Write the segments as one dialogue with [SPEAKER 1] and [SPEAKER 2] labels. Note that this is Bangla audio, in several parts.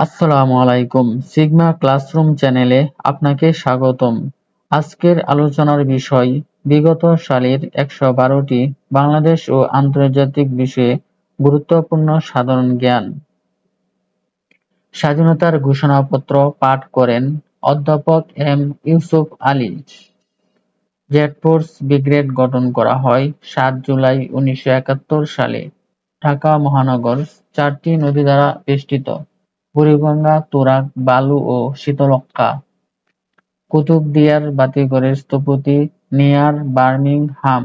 [SPEAKER 1] আসসালামু আলাইকুম, সিগমা ক্লাসরুম চ্যানেলে আপনাকে স্বাগতম। আজকের আলোচনার বিষয়, বিগত সালের একশো বারোটি বাংলাদেশ ও আন্তর্জাতিক বিষয়ে গুরুত্বপূর্ণ সাধারণ জ্ঞান। স্বাধীনতার ঘোষণাপত্র পাঠ করেন অধ্যাপক M Yusuf Ali. Z force brigade গঠন করা হয় সাত জুলাই উনিশশো একাত্তর সালে। ঢাকা মহানগর চারটি নদী দ্বারা বেষ্টিত। বুড়িগঙ্গা, তুরাগ, বালু ও শীতলক্ষ্যা। কুতুবদিয়ার বাতিঘরের স্থপতি নেয়ার বার্মিংহাম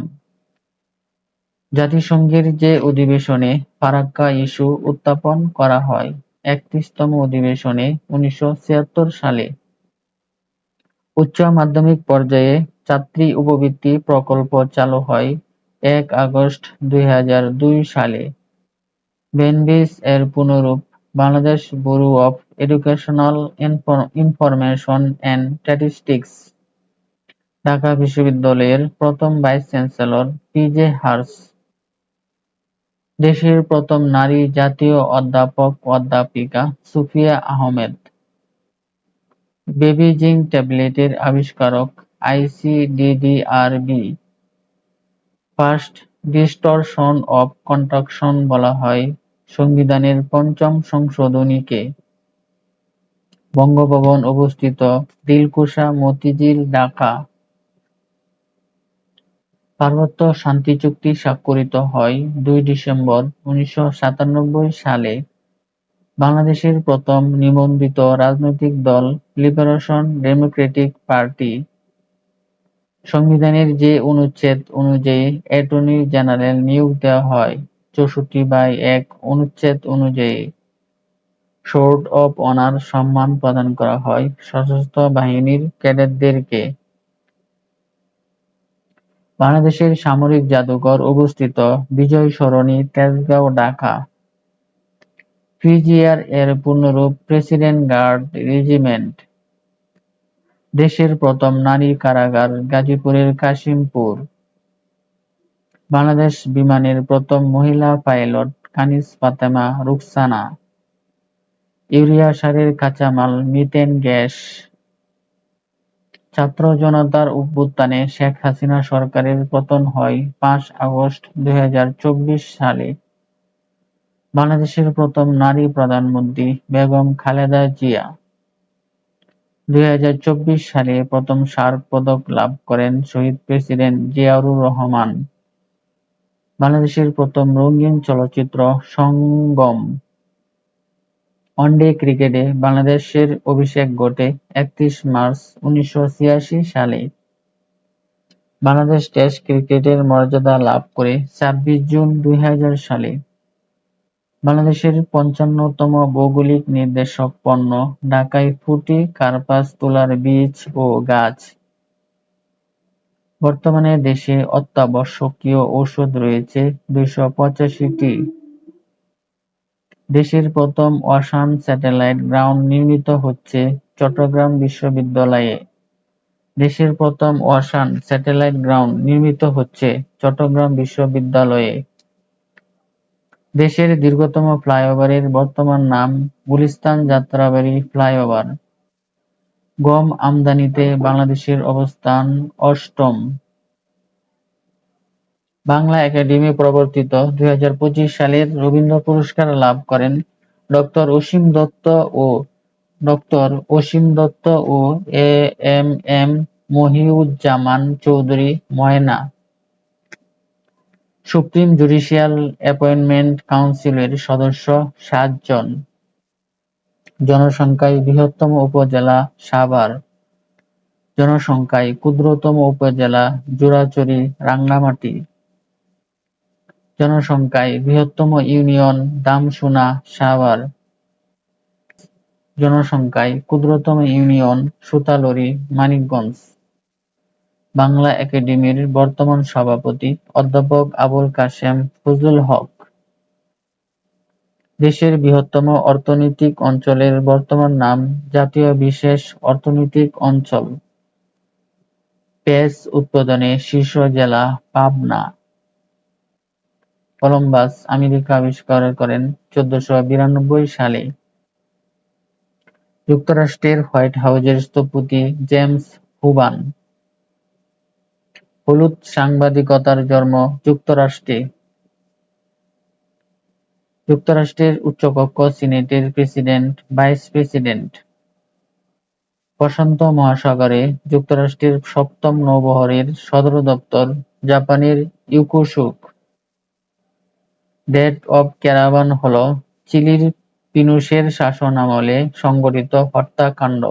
[SPEAKER 1] জাতিসংঘের যে অধিবেশনে ফারাক্কা ইস্যু উত্থাপন করা হয় একত্রিশতম অধিবেশনে উনিশশো ছিয়াত্তর সালে। উচ্চ মাধ্যমিক পর্যায়ে ছাত্রী উপবৃত্তি প্রকল্প চালু হয় এক আগস্ট দুই হাজার দুই সালে। বেনভিস এর পুনরূপ Bangladesh bureau of educational information and statistics, Dhaka বিশ্ববিদ্যালয়ের প্রথম ভাইস চ্যান্সেলর পি জে হার্স। দেশের প্রথম নারী জাতীয় অধ্যাপক অধ্যাপিকা সুফিয়া আহমেদ। বেবি জিঙ্ক ট্যাবলেটের আবিষ্কারক ICDDRB first distortion of contraction বলা হয় সংবিধানের পঞ্চম সংশোধনীকে বঙ্গভবন অবস্থিত দিলকুশা মতিঝিল, ঢাকা। পার্বত্য শান্তি চুক্তি স্বাক্ষরিত হয় দুই ডিসেম্বর উনিশশো সাতানব্বই সালে। বাংলাদেশের প্রথম নিবন্ধিত রাজনৈতিক দল লিবারেশন ডেমোক্রেটিক পার্টি। সংবিধানের যে অনুচ্ছেদ অনুযায়ী অ্যাটর্নি জেনারেল নিয়োগ দেওয়া হয়। চৌষট্টি বাই এক অনুচ্ছেদ অনুযায়ী সোর্ড অব অনার সম্মান প্রদান করা হয় সশস্ত্র বাহিনীর ক্যাডেটদেরকে। বাংলাদেশের সামরিক জাদুঘর অবস্থিত বিজয় সরণি তেজগাঁও, ঢাকা। পিজিআর এর পূর্ণরূপ প্রেসিডেন্ট গার্ড রেজিমেন্ট। দেশের প্রথম নারী কারাগার গাজীপুরের কাশিমপুর। বাংলাদেশ বিমানের প্রথম মহিলা পাইলট কানিজ ফাতেমা রুকসানা ইউরিয়া সারের কাঁচামাল, মিথেন গ্যাস। ছাত্র জনতার অভ্যুত্থানে শেখ হাসিনা সরকারের পতন হয় পাঁচ আগস্ট দুই হাজার চব্বিশ সালে। বাংলাদেশের প্রথম নারী প্রধানমন্ত্রী বেগম খালেদা জিয়া। দুই হাজার চব্বিশ সালে প্রথম সার্ক পদক লাভ করেন শহীদ প্রেসিডেন্ট জিয়াউর রহমান। বাংলাদেশের প্রথম রঙিন চলচ্চিত্র সঙ্গম। ওয়ানডে ক্রিকেটে বাংলাদেশের অভিষেক ঘটে একত্রিশ মার্চ উনিশশো ছিয়াশি সালে। বাংলাদেশ টেস্ট ক্রিকেটের মর্যাদা লাভ করে ছাব্বিশ জুন দুই হাজার সালে। বাংলাদেশের পঞ্চান্নতম ভৌগোলিক নির্দেশক পণ্য ঢাকায় ফুটি, কার্পাস, তুলার বীজ ও গাছ। বর্তমানে দেশে অত্যাবশ্যকীয় ঔষধ রয়েছে দুইশো পঁচাশিটি। দেশের প্রথম ওয়াসান স্যাটেলাইট গ্রাউন্ড নির্মিত হচ্ছে চট্টগ্রাম বিশ্ববিদ্যালয়ে। দেশের প্রথম ওয়াসান স্যাটেলাইট গ্রাউন্ড নির্মিত হচ্ছে চট্টগ্রাম বিশ্ববিদ্যালয়ে। দেশের দীর্ঘতম ফ্লাইওভারের বর্তমান নাম গুলিস্তান যাত্রাবাড়ী ফ্লাইওভার। গম আমদানিতে বাংলাদেশের অবস্থান অষ্টম। বাংলা একাডেমি প্রবর্তিত দুই হাজার পঁচিশ সালের রবীন্দ্র পুরস্কার লাভ করেন ডক্টর অসীম দত্ত ও doctor Asim Dutta O A M M Mohiuzzaman Chowdhury Moyna. Supreme judicial appointment কাউন্সিলের সদস্য সাতজন। জনসংখ্যায় বৃহত্তম উপজেলা সাভার। জনসংখ্যায় ক্ষুদ্রতম উপজেলা জোড়াচড়ি রাঙ্গামাটি। জনসংখ্যায় বৃহত্তম ইউনিয়ন দামসুনা সাভার। জনসংখ্যায় ক্ষুদ্রতম ইউনিয়ন সুতালড়ি মানিকগঞ্জ। বাংলা একাডেমির বর্তমান সভাপতি অধ্যাপক আবুল কাশেম ফজলুল হক। দেশের বৃহত্তম অর্থনৈতিক অঞ্চলের বর্তমান নাম জাতীয় বিশেষ অর্থনৈতিক অঞ্চল। পেঁয়াজ উৎপাদনে শীর্ষ জেলা পাবনা। কলম্বাস আমেরিকা আবিষ্কার করেন চোদ্দশো বিরানব্বই সালে। যুক্তরাষ্ট্রের হোয়াইট হাউজের স্থপতি জেমস হুবান। হলুদ সাংবাদিকতার জন্ম যুক্তরাষ্ট্রে। যুক্তরাষ্ট্রের উচ্চকক্ষ সিনেটের প্রেসিডেন্ট, ভাইস প্রেসিডেন্ট প্রশান্ত মহাসাগরে যুক্তরাষ্ট্রের সপ্তম নৌবহরের সদর দপ্তর জাপানের ইয়োকোসুক ডেথ অব ক্যারাভান হল চিলির পিনোশের শাসনামলে সংঘটিত হত্যাকাণ্ড।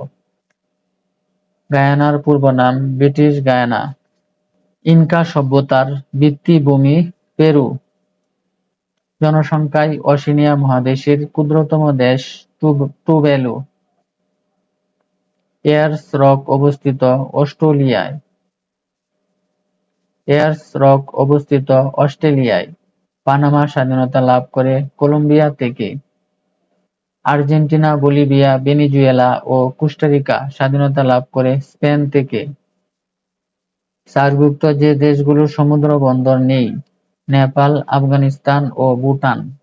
[SPEAKER 1] গায়ানার পূর্ব নাম ব্রিটিশ গায়ানা। ইনকা সভ্যতার ভিত্তিভূমি পেরু। জনসংখ্যায় ওশেনিয়া মহাদেশের ক্ষুদ্রতম দেশ টুভ্যালু। এয়ার্স রক অবস্থিত অস্ট্রেলিয়ায়। এয়ার্স রক অবস্থিত অস্ট্রেলিয়ায়। পানামা স্বাধীনতা লাভ করে কলম্বিয়া থেকে। আর্জেন্টিনা, বলিভিয়া, ভেনেজুয়েলা ও কোস্টারিকা স্বাধীনতা লাভ করে স্পেন থেকে। সার্কভুক্ত যে দেশগুলোর সমুদ্র বন্দর নেই: নেপাল, আফগানিস্তান ও ভুটান।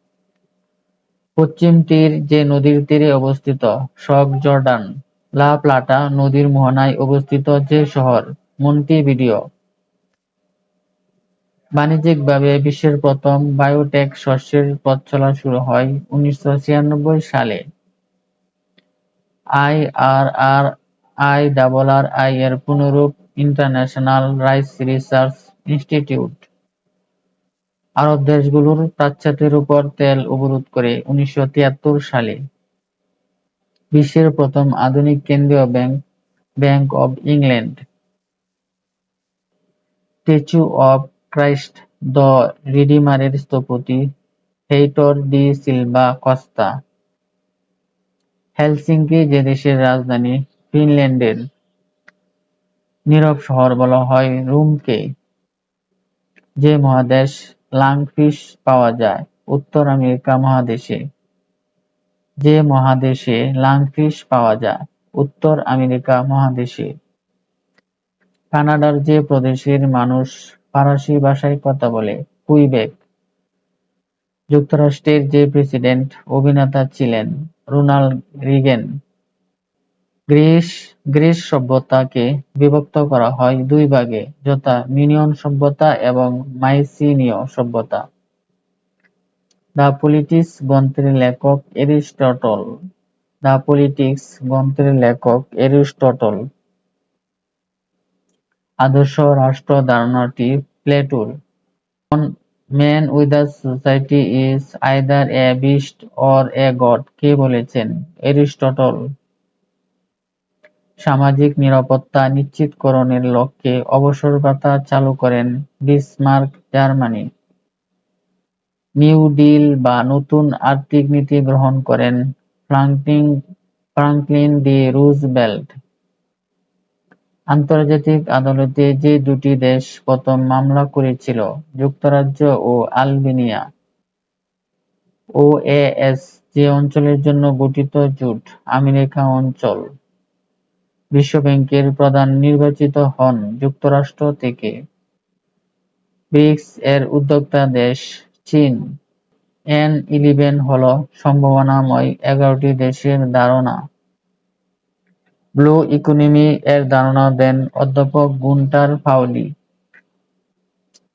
[SPEAKER 1] পশ্চিম তীর যে নদীর তীরে অবস্থিত: শক জর্ডান। লা প্লাটা নদীর মোহনায় অবস্থিত যে শহর: মন্টিভিডিও। বাণিজ্যিকভাবে বিশ্বের প্রথম বায়োটেক শস্যের পথচলা শুরু হয় উনিশশো ছিয়ানব্বই সালে। আইআরআর-আইআরআই এর পুনরূপ ইন্টারন্যাশনাল রাইস রিসার্চ ইনস্টিটিউট আরব দেশগুলোর পাশ্চাত্যের উপর তেল অবরোধ করে উনিশশো তিয়াত্তর সালে। বিশ্বের প্রথম আধুনিক কেন্দ্রীয় bank bank of England. Statue of Christ the রিডিমারের স্থপতি Heitor de Silva Costa. Helsinki যে দেশের রাজধানী ফিনল্যান্ডের নীরব শহর বলা হয় রোমকে। যে মহাদেশ লাংফিশ পাওয়া যায়: উত্তর আমেরিকা মহাদেশে। যে মহাদেশে লাংফিশ পাওয়া যায়: উত্তর আমেরিকা মহাদেশে। কানাডার যে প্রদেশের মানুষ ফরাসি ভাষায় কথা বলে: কুইবেক। যুক্তরাষ্ট্রের যে প্রেসিডেন্ট, অভিনেতা ছিলেন: রোনাল্ড রিগেন। গ্রিস সভ্যতাকে বিভক্ত করা হয় দুই ভাগে, যথা মিনোয়ান সভ্যতা এবং মাইসিনীয় সভ্যতা। দ্য পলিটিক্স গ্রন্থের লেখক এরিস্টটল। দ্য পলিটিক্স গ্রন্থের লেখক এরিস্টটল। আদর্শ রাষ্ট্র ধারণাটি প্লেটোর। Man without society is either a beast or a god কে বলেছেন? এরিস্টটল। সামাজিক নিরাপত্তা নিশ্চিতকরণের লক্ষ্যে অবসর ভাতা চালু করেন বিসমার্ক জার্মানি। নিউ ডিল বা নতুন আর্থিক নীতি গ্রহণ করেন ফ্রাঙ্কলিন ডি রুজভেল্ট। আন্তর্জাতিক আদালতে যে দুটি দেশ প্রথম মামলা করেছিল: যুক্তরাজ্য ও আলবেনিয়া। ওএএস যে অঞ্চলের জন্য গঠিত জোট: আমেরিকা অঞ্চল। বিশ্বব্যাংকের প্রধান নির্বাচিত হন যুক্তরাষ্ট্র থেকে। ব্রিক্স এর উদ্যোক্তা দেশ: চীন। এন ইলেভেন হল সম্ভাবনাময় এগারোটি দেশের ধারণা। ব্লু ইকোনমি এর ধারণা দেন অধ্যাপক গুন্টার পাউলি।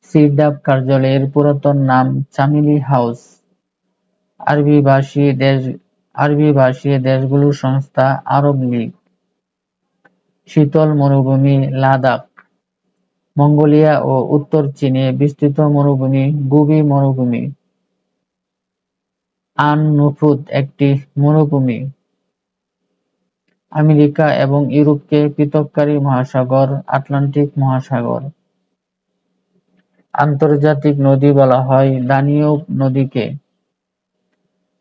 [SPEAKER 1] সিরদাপ কার্যালয়ের পুরাতন নাম চামেলি হাউস। আরবিভাষী দেশগুলোর সংস্থা আরব লীগ। শীতল মরুভূমি লাদাখ। মঙ্গোলিয়া ও উত্তর চীনে বিস্তৃত মরুভূমি, গোবি মরুভূমি। আন নুফুত একটি মরুভূমি। আমেরিকা এবং ইউরোপকে পৃথককারী মহাসাগর, আটলান্টিক মহাসাগর। আন্তর্জাতিক নদী বলা হয় দানিউব নদীকে।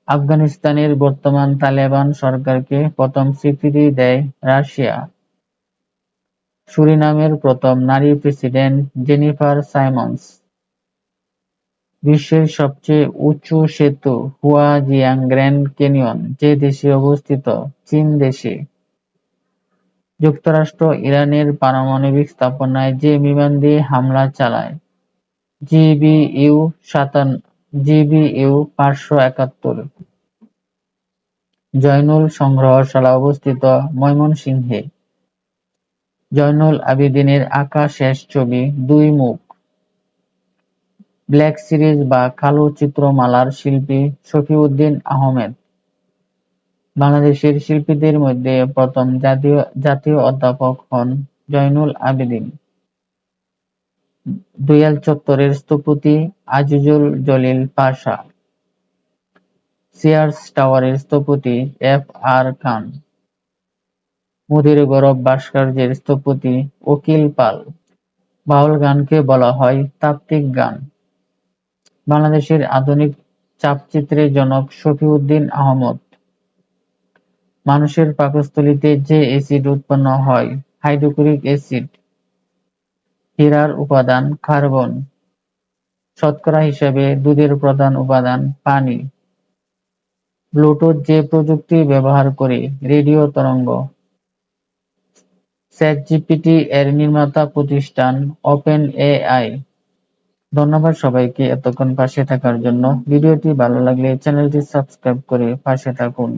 [SPEAKER 1] আফগানিস্তানের বর্তমান তালেবান সরকারকে প্রথম স্বীকৃতি দেয় রাশিয়া। সুরিনামের প্রথম নারী প্রেসিডেন্ট জেনিফার সাইমন্স। বিশ্বের সবচেয়ে উঁচু সেতু হুয়াজিয়াং গ্র্যান্ড ক্যানিয়ন, যে দেশে অবস্থিত: চীন দেশে। যুক্তরাষ্ট্র ইরানের পারমাণবিক স্থাপনায় যে বিমান দিয়ে হামলা চালায়: জিবিইউ পাঁচশো একাত্তর। জয়নুল সংগ্রহশালা অবস্থিত ময়মনসিংহে জয়নুল আবেদিনের আঁকা শেষ ছবি দুই মুখ। ব্ল্যাক সিরিজ বা কালো চিত্রমালার শিল্পী শফিউদ্দীন আহমেদ। বাংলাদেশের শিল্পীদের মধ্যে প্রথম জাতীয় জাতীয় অধ্যাপক হন জয়নুল আবেদিন। দোয়েল চত্বরের স্থপতি আজিজুল জলিল পাশা। সিয়ার্স টাওয়ারের স্থপতি এফ আর খান। মুদির গৌরব ভাস্কর্যের স্থপতি উকিল পাল। বাউল গানকে বলা হয় তাত্ত্বিক গান। বাংলাদেশের আধুনিক চাপচিত্রের জনক শফিউদ্দিন আহমদ। মানুষের পাকস্থলীতে যে এসিড উৎপন্ন হয়, হাইড্রোক্লোরিক অ্যাসিড, হীরার উপাদান কার্বন, শতকরা হিসেবে দুধের প্রধান উপাদান পানি। ব্লুটুথ যে প্রযুক্তি ব্যবহার করে রেডিও তরঙ্গ চ্যাটজিপিটি এর নির্মাতা প্রতিষ্ঠান ওপেন এআই ধন্যবাদ সবাইকে এতক্ষণ পাশে থাকার জন্য। ভিডিওটি ভালো লাগলে চ্যানেলটি সাবস্ক্রাইব করে পাশে থাকুন।